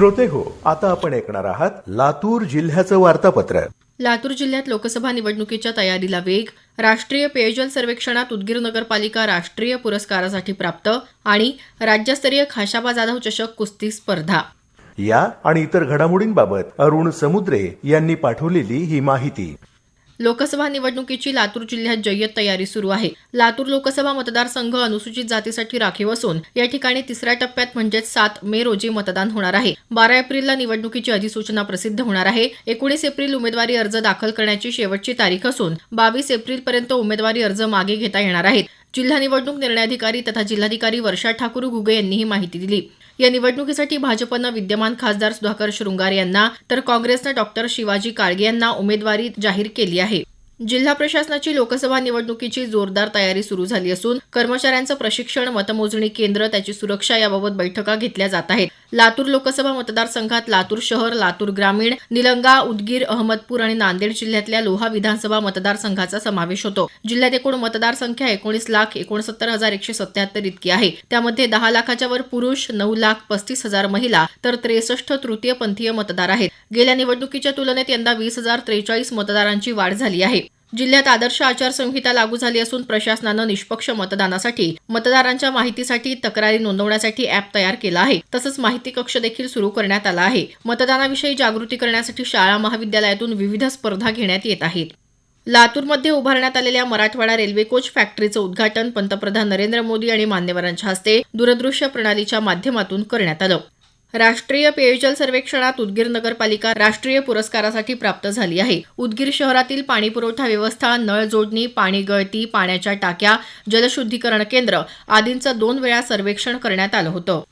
श्रोते हो आता आपण ऐकणार आहात लातूर जिल्ह्याचं वार्तापत्र. लातूर जिल्ह्यात लोकसभा निवडणुकीच्या तयारीला वेग राष्ट्रीय पेयजल सर्वेक्षणात उदगीर नगरपालिका राष्ट्रीय पुरस्कारासाठी प्राप्त आणि राज्यस्तरीय खाशाबा जाधव चषक कुस्ती स्पर्धा. या आणि इतर घडामोडींबाबत अरुण समुद्रे यांनी पाठवलेली ही माहिती. लोकसभा निवडणुकीची लातूर जिल्ह्यात जय्यत तयारी सुरू आहे. लातूर लोकसभा मतदारसंघ अनुसूचित जातीसाठी राखीव असून या ठिकाणी तिसऱ्या टप्प्यात म्हणजेच सात मे रोजी मतदान होणार आहे. बारा एप्रिलला निवडणुकीची अधिसूचना प्रसिद्ध होणार आहे. एकोणीस एप्रिल उमेदवारी अर्ज दाखल करण्याची शेवटची तारीख असून बावीस एप्रिलपर्यंत उमेदवारी अर्ज मागे घेता येणार आहेत. जिल्हा निवडणूक निर्णयाधिकारी तथा जिल्हाधिकारी वर्षा ठाकूर घुगे यांनी ही माहिती दिली. या निवडणुकीसाठी भाजपनं विद्यमान खासदार सुधाकर शृंगार यांना तर काँग्रेसनं डॉक्टर शिवाजी काळगे यांना उमेदवारी जाहीर केली आहे. जिल्हा प्रशासनाची लोकसभा निवडणुकीची जोरदार तयारी सुरू झाली असून कर्मचाऱ्यांचं प्रशिक्षण मतमोजणी केंद्र त्याची सुरक्षा याबाबत बैठका घेतल्या जात आहेत. लातूर लोकसभा मतदारसंघात लातूर शहर लातूर ग्रामीण निलंगा उदगीर अहमदपूर आणि नांदेड जिल्ह्यातल्या लोहा विधानसभा मतदारसंघाचा समावेश होतो. जिल्ह्यात एकूण मतदारसंख्या एकोणीस लाख एकोणसत्तर हजार एकशे सत्याहत्तर इतकी आहे. त्यामध्ये दहा लाखाच्या वर पुरुष नऊ लाख पस्तीस हजार महिला तर त्रेसष्ट तृतीयपंथीय मतदार आहेत. गेल्या निवडणुकीच्या तुलनेत यंदा वीस हजार त्रेचाळीस मतदारांची वाढ झाली आहे. जिल्ह्यात आदर्श आचारसंहिता लागू झाली असून प्रशासनानं निष्पक्ष मतदानासाठी मतदारांच्या माहितीसाठी तक्रारी नोंदवण्यासाठी अॅप तयार केलं आहे. तसंच माहिती कक्ष देखील सुरू करण्यात आला आहे. मतदानाविषयी जागृती करण्यासाठी शाळा महाविद्यालयातून विविध स्पर्धा घेण्यात येत आहेत. लातूरमध्ये उभारण्यात आलेल्या मराठवाडा रेल्वे कोच फॅक्टरीचं उद्घाटन पंतप्रधान नरेंद्र मोदी आणि मान्यवरांच्या हस्ते दूरदृश्य प्रणालीच्या माध्यमातून करण्यात आलं. राष्ट्रीय पेयजल सर्वेक्षणात उदगीर नगरपालिका राष्ट्रीय पुरस्कारासाठी प्राप्त झाली आहे. उदगीर शहरातील पाणीपुरवठा व्यवस्था नळ जोडणी पाणी गळती पाण्याच्या टाक्या जलशुद्धीकरण केंद्र आदींचं दोन वेळा सर्वेक्षण करण्यात आलं होतं.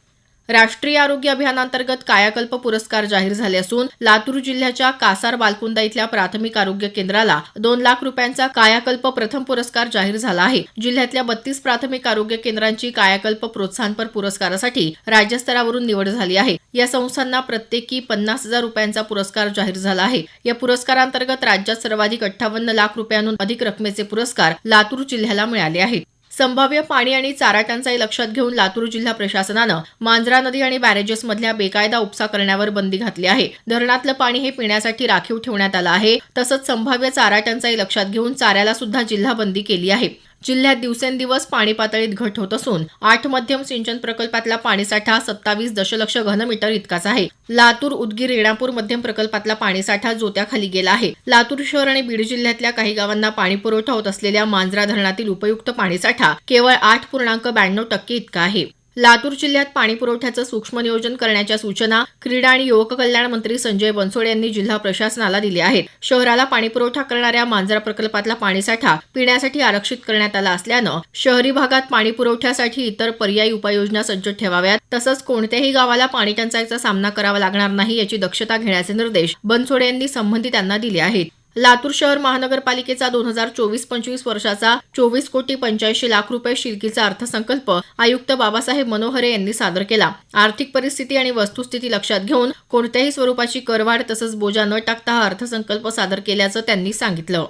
राष्ट्रीय आरोग्य अभियानांतर्गत कायाकल्प पुरस्कार जाहीर झाले असून लातूर जिल्ह्याच्या कासार बालकुंदा इथल्या प्राथमिक आरोग्य केंद्राला दोन लाख रुपयांचा कायाकल्प प्रथम पुरस्कार जाहीर झाला आहे. जिल्ह्यातल्या बत्तीस प्राथमिक आरोग्य केंद्रांची कायाकल्प प्रोत्साहनपर पुरस्कारासाठी राज्यस्तरावरून निवड झाली आहे. या संस्थांना प्रत्येकी पन्नास हजार रुपयांचा पुरस्कार जाहीर झाला आहे. या पुरस्कारांतर्गत राज्यात सर्वाधिक अठ्ठावन्न लाख रुपयांहून अधिक रकमेचे पुरस्कार लातूर जिल्ह्याला मिळाले आहेत. संभाव्य पाणी आणि चारा टंचाई लक्षात घेऊन लातूर जिल्हा प्रशासनानं मांजरा नदी आणि बॅरेजेसमधल्या बेकायदा उपसा करण्यावर बंदी घातली आहे. धरणातलं पाणी हे पिण्यासाठी राखीव ठेवण्यात आलं आहे. तसंच संभाव्य चारा टंचाई लक्षात घेऊन चाऱ्याला सुद्धा जिल्हा बंदी केली आहे. जिल्ह्यात दिवसेंदिवस पाणी पातळीत घट होत असून आठ मध्यम सिंचन प्रकल्पातला पाणीसाठा सत्तावीस दशलक्ष घनमीटर इतकाच आहे. लातूर उदगीर रेणापूर मध्यम प्रकल्पातला पाणीसाठा जोत्याखाली गेला आहे. लातूर शहर आणि बीड जिल्ह्यातल्या काही गावांना पाणी पुरवठा होत असलेल्या मांजरा धरणातील उपयुक्त पाणीसाठा केवळ आठ पूर्णांक ब्याण्णव टक्के इतका आहे. लातूर जिल्ह्यात पाणी पुरवठ्याचं सूक्ष्म नियोजन करण्याच्या सूचना क्रीडा आणि युवक कल्याण मंत्री संजय बनसोडे यांनी जिल्हा प्रशासनाला दिल्या आहेत. शहराला पाणी पुरवठा करणाऱ्या मांजरा प्रकल्पातला पाणीसाठा पिण्यासाठी आरक्षित करण्यात आला असल्यानं शहरी भागात पाणी पुरवठ्यासाठी इतर पर्यायी उपाययोजना सज्ज ठेवाव्यात तसंच कोणत्याही गावाला पाणी टंचाईचा सामना करावा लागणार नाही याची दक्षता घेण्याचे निर्देश बनसोडे यांनी संबंधितांना दिले आहेत. लातूर शहर महानगरपालिकेचा दोन हजार चोवीस पंचवीस वर्षाचा चोवीस कोटी पंच्याऐंशी लाख रुपये शिलकीचा अर्थसंकल्प आयुक्त बाबासाहेब मनोहरे यांनी सादर केला. आर्थिक परिस्थिती आणि वस्तुस्थिती लक्षात घेऊन कोणत्याही स्वरूपाची करवाढ तसंच बोजा न टाकता हा अर्थसंकल्प सादर केल्याचं त्यांनी सांगितलं.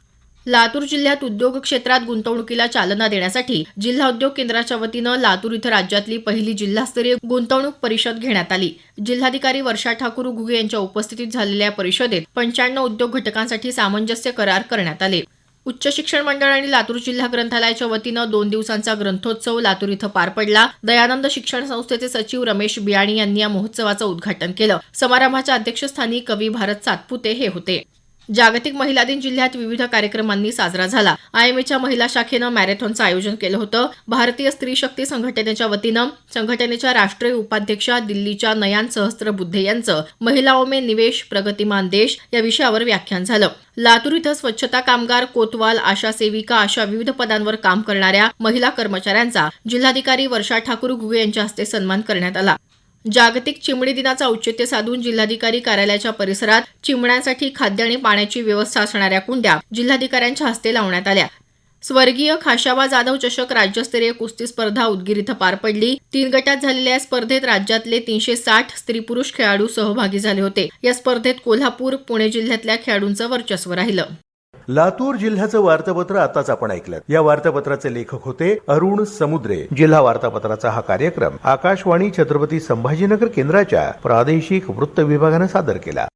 लातूर जिल्ह्यात उद्योग क्षेत्रात गुंतवणुकीला चालना देण्यासाठी जिल्हा उद्योग केंद्राच्या वतीनं लातूर इथं राज्यातली पहिली जिल्हास्तरीय गुंतवणूक परिषद घेण्यात आली. जिल्हाधिकारी वर्षा ठाकूर घुगे यांच्या उपस्थितीत झालेल्या या परिषदेत पंच्याण्णव उद्योग घटकांसाठी सामंजस्य करार करण्यात आले. उच्च शिक्षण मंडळ आणि लातूर जिल्हा ग्रंथालयाच्या वतीनं दोन दिवसांचा ग्रंथोत्सव लातूर इथं पार पडला. दयानंद शिक्षण संस्थेचे सचिव रमेश बियाणी यांनी या महोत्सवाचं उद्घाटन केलं. समारंभाच्या अध्यक्षस्थानी कवी भारत सातपुते हे होते. जागतिक महिला दिन जिल्ह्यात विविध कार्यक्रमांनी साजरा झाला. आयएमएच्या महिला शाखेनं मॅरेथॉनचं आयोजन केलं होतं. भारतीय स्त्री शक्ती संघटनेच्या वतीनं संघटनेच्या राष्ट्रीय उपाध्यक्षा दिल्लीच्या नयान सहस्त्र बुद्धे यांचं महिला ओमे निवेश प्रगतिमान देश या विषयावर व्याख्यान झालं. लातूर इथं स्वच्छता कामगार कोतवाल आशा सेविका अशा विविध पदांवर काम करणाऱ्या महिला कर्मचाऱ्यांचा जिल्हाधिकारी वर्षा ठाकूर घुगे यांच्या हस्ते सन्मान करण्यात आला. जागतिक चिमणी दिनाचं औचित्य साधून जिल्हाधिकारी कार्यालयाच्या परिसरात चिमण्यांसाठी खाद्य आणि पाण्याची व्यवस्था असणाऱ्या कुंड्या जिल्हाधिकाऱ्यांच्या हस्ते लावण्यात आल्या. स्वर्गीय खाशाबा जाधव चषक राज्यस्तरीय कुस्ती स्पर्धा उदगीर इथं पार पडली. तीन गटात झालेल्या या स्पर्धेत राज्यातले तीनशे साठ स्त्री पुरुष खेळाडू सहभागी झाले होते. या स्पर्धेत कोल्हापूर पुणे जिल्ह्यातल्या खेळाडूंचं वर्चस्व राहिलं. लातूर जिल्ह्याचं वार्तापत्र आताच आपण ऐकलं. या वार्तापत्राचे लेखक होते अरुण समुद्रे. जिल्हा वार्तापत्राचा हा कार्यक्रम आकाशवाणी छत्रपती संभाजीनगर केंद्राच्या प्रादेशिक वृत्त विभागानं सादर केला.